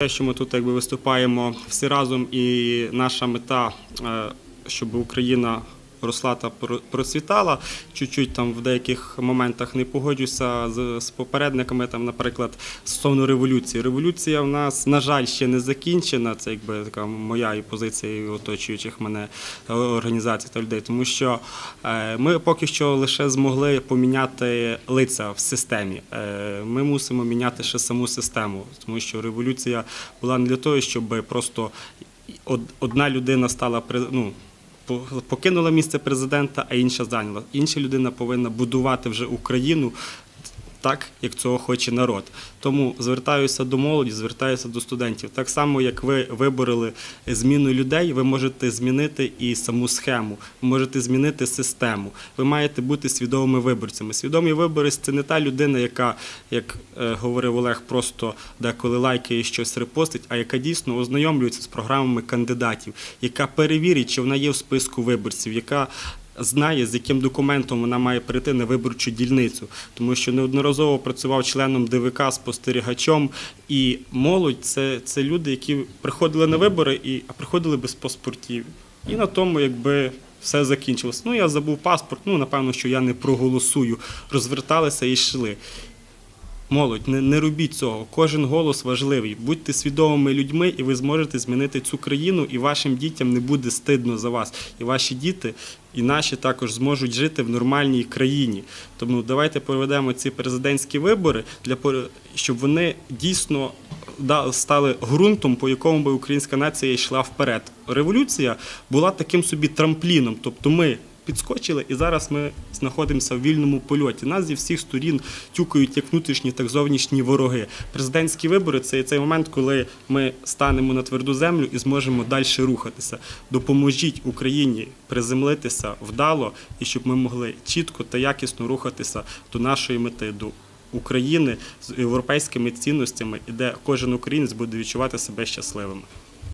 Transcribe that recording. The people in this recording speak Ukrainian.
Те, що ми тут якби виступаємо всі разом, і наша мета, е, щоб Україна росла та про- процвітала. Чуть-чуть там в деяких моментах не погоджуся з, з попередниками. Там, наприклад, стосовно революції. Революція в нас, на жаль, ще не закінчена. Це якби така моя і позиція і оточуючих мене е, організацій та людей, тому що е, ми поки що лише змогли поміняти лиця в системі. Е, Ми мусимо міняти ще саму систему, тому що революція була не для того, щоб просто одна людина стала ну, покинула місце президента, а інша зайняла. Інша людина повинна будувати вже Україну. Так, як цього хоче народ. Тому звертаюся до молоді, звертаюся до студентів. Так само, як ви вибороли зміну людей, ви можете змінити і саму схему, можете змінити систему. Ви маєте бути свідомими виборцями. Свідомий виборець це не та людина, яка, як е, говорив Олег, просто деколи і щось репостить, а яка дійсно ознайомлюється з програмами кандидатів, яка перевірить, чи вона є в списку виборців, яка знає, з яким документом вона має прийти на виборчу дільницю, тому що неодноразово працював членом ДВК, спостерігачом, і молодь це, це люди, які приходили на вибори і а приходили без паспортів. І на тому, якби. Все закінчилось. Ну, я забув паспорт, ну, напевно, що я не проголосую. Розверталися і йшли. Молодь, не, не робіть цього. Кожен голос важливий. Будьте свідомими людьми, і ви зможете змінити цю країну, і вашим дітям не буде стидно за вас. І ваші діти, і наші також зможуть жити в нормальній країні. Тому давайте проведемо ці президентські вибори для щоб вони дійсно стали ґрунтом, по якому би українська нація йшла вперед. Революція була таким собі трампліном, тобто ми. Підскочили, і зараз ми знаходимося в вільному польоті. Нас зі всіх сторін тюкають як внутрішні, так зовнішні вороги. Президентські вибори це цей момент, коли ми станемо на тверду землю і зможемо далі рухатися. Допоможіть Україні приземлитися вдало і щоб ми могли чітко та якісно рухатися до нашої мети, до України з європейськими цінностями, і де кожен українець буде відчувати себе щасливим.